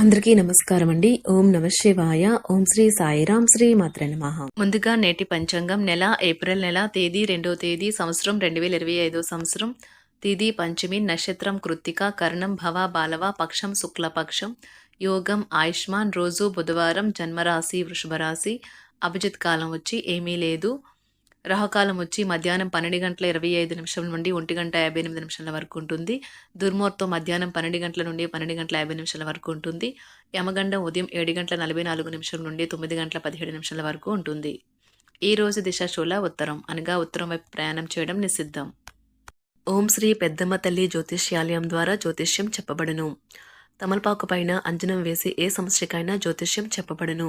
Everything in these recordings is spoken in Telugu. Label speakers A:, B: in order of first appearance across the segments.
A: అందరికీ నమస్కారం అండి ఓం నమ శివాయ. ఓం శ్రీ సాయిరాం శ్రీ మాత్ర నమః.
B: ముందుగా నేటి పంచాంగం నెల ఏప్రిల్ నెల తేదీ రెండో తేదీ సంవత్సరం రెండు వేల ఇరవై ఐదో సంవత్సరం. తేదీ పంచమి నక్షత్రం కృత్తిక కర్ణం భవ బాలవ పక్షం శుక్లపక్షం యోగం ఆయుష్మాన్ రోజు బుధవారం జన్మరాశి వృషభరాశి. అభిజిత్ కాలం వచ్చి ఏమీ లేదు. రాహుకాలం వచ్చి మధ్యాహ్నం పన్నెండు గంటల ఇరవై ఐదు నిమిషం నుండి ఒంటి గంట యాభై ఎనిమిది నిమిషాల వరకు ఉంటుంది. దుర్ముహూర్తం మధ్యాహ్నం పన్నెండు గంటల నుండి పన్నెండు గంటల యాభై నిమిషాల వరకు ఉంటుంది. యమగండం ఉదయం ఏడు గంటల నలభై నాలుగు నిమిషం నుండి తొమ్మిది గంటల పదిహేడు నిమిషాల వరకు ఉంటుంది. ఈ రోజు దిశ శూల ఉత్తరం అనగా ఉత్తరం వైపు ప్రయాణం చేయడం నిషిద్ధం. ఓం శ్రీ పెద్దమ్మ తల్లి జ్యోతిష్యాలయం ద్వారా జ్యోతిష్యం చెప్పబడును. తమలపాకు పైన అంజనం వేసి ఏ సమస్యకైనా జ్యోతిష్యం చెప్పబడును.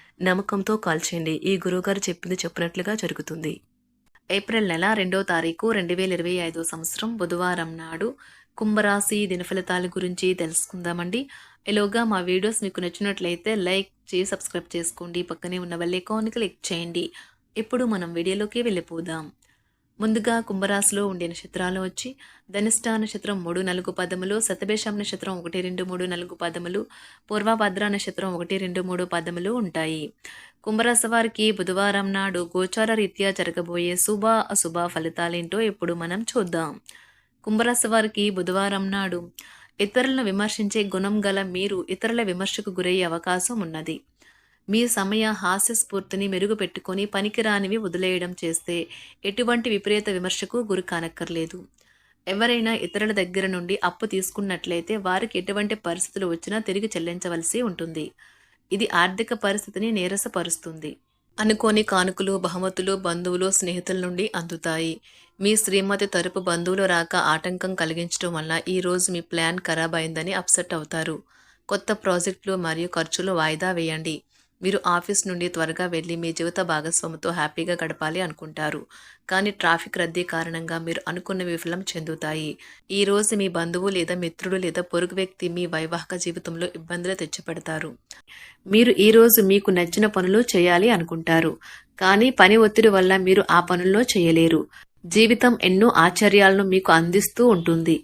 B: నమ్మకంతో కాల్ చేయండి. ఈ గురువుగారు చెప్పింది చెప్పినట్లుగా జరుగుతుంది. ఏప్రిల్ నెల రెండో తారీఖు రెండు వేల ఇరవై ఐదో సంవత్సరం బుధవారం నాడు కుంభరాశి దినఫలితాల గురించి తెలుసుకుందామండి. ఎలోగా మా వీడియోస్ మీకు నచ్చినట్లయితే లైక్ చేసి సబ్స్క్రైబ్ చేసుకోండి. పక్కనే ఉన్న బెల్ ఐకాన్ని క్లిక్ చేయండి. ఇప్పుడు మనం వీడియోలోకి వెళ్ళిపోదాం. ముందుగా కుంభరాశిలో ఉండే నక్షత్రాలు వచ్చి ధనిష్ట నక్షత్రం మూడు నాలుగు పదములు శతభేషం నక్షత్రం ఒకటి రెండు మూడు నాలుగు పదములు పూర్వభద్ర నక్షత్రం ఒకటి రెండు మూడు పదములు ఉంటాయి. కుంభరాశి వారికి బుధవారం నాడు గోచార రీత్యా జరగబోయే శుభ అశుభ ఫలితాలేంటో ఇప్పుడు మనం చూద్దాం. కుంభరాశి వారికి బుధవారం నాడు ఇతరులను విమర్శించే గుణం గల మీరు ఇతరుల విమర్శకు గురయ్యే అవకాశం ఉన్నది. మీ సమయ హాస్య స్ఫూర్తిని మెరుగుపెట్టుకొని పనికిరానివి వదిలేయడం చేస్తే ఎటువంటి విపరీత విమర్శకు గురి కానక్కర్లేదు ఎవరైనా ఇతరుల దగ్గర నుండి అప్పు తీసుకున్నట్లయితే వారికి ఎటువంటి పరిస్థితులు వచ్చినా తిరిగి చెల్లించవలసి ఉంటుంది. ఇది ఆర్థిక పరిస్థితిని నీరసపరుస్తుంది. అనుకోని కానుకలు బహుమతులు బంధువులు స్నేహితుల నుండి అందుతాయి. మీ శ్రీమతి తరపు బంధువులు రాక ఆటంకం కలిగించడం వల్ల ఈరోజు మీ ప్లాన్ ఖరాబ్ అయిందని అప్సెట్ అవుతారు. కొత్త ప్రాజెక్టులు మరియు ఖర్చులు వాయిదా వేయండి. మీరు ఆఫీస్ నుండి త్వరగా వెళ్ళి మీ జీవిత భాగస్వామితో హ్యాపీగా గడపాలి అనుకుంటారు. కానీ ట్రాఫిక్ రద్దీ కారణంగా మీరు అనుకున్న విఫలం చెందుతాయి. ఈ రోజు మీ బంధువు లేదా మిత్రుడు లేదా పొరుగు వ్యక్తి మీ వైవాహిక జీవితంలో ఇబ్బందులు తెచ్చిపెడతారు. మీరు ఈ రోజు మీకు నచ్చిన పనులు చేయాలి అనుకుంటారు. కానీ పని ఒత్తిడి వల్ల మీరు ఆ పనుల్లో చేయలేరు. జీవితం ఎన్నో ఆశ్చర్యాలను మీకు అందిస్తూ ఉంటుంది.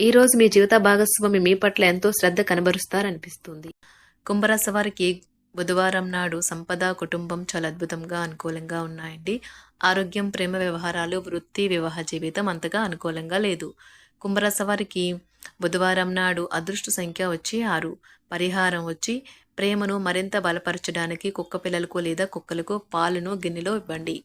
B: ఈ రోజు మీ జీవిత భాగస్వామి మీ పట్ల ఎంతో శ్రద్ధ కనబరుస్తారనిపిస్తుంది. కుంభరాశి వారికి బుధవారం నాడు సంపద కుటుంబం చాలా అద్భుతంగా అనుకూలంగా ఉన్నాయండి. ఆరోగ్యం ప్రేమ వ్యవహారాలు వృత్తి వివాహ జీవితం అంతగా అనుకూలంగా లేదు. కుంభరాశి వారికి బుధవారం నాడు అదృష్ట సంఖ్య వచ్చి ఆరు. పరిహారం వచ్చి ప్రేమను మరింత బలపరచడానికి కుక్క పిల్లలకు లేదా కుక్కలకు పాలను గిన్నెలో ఇవ్వండి.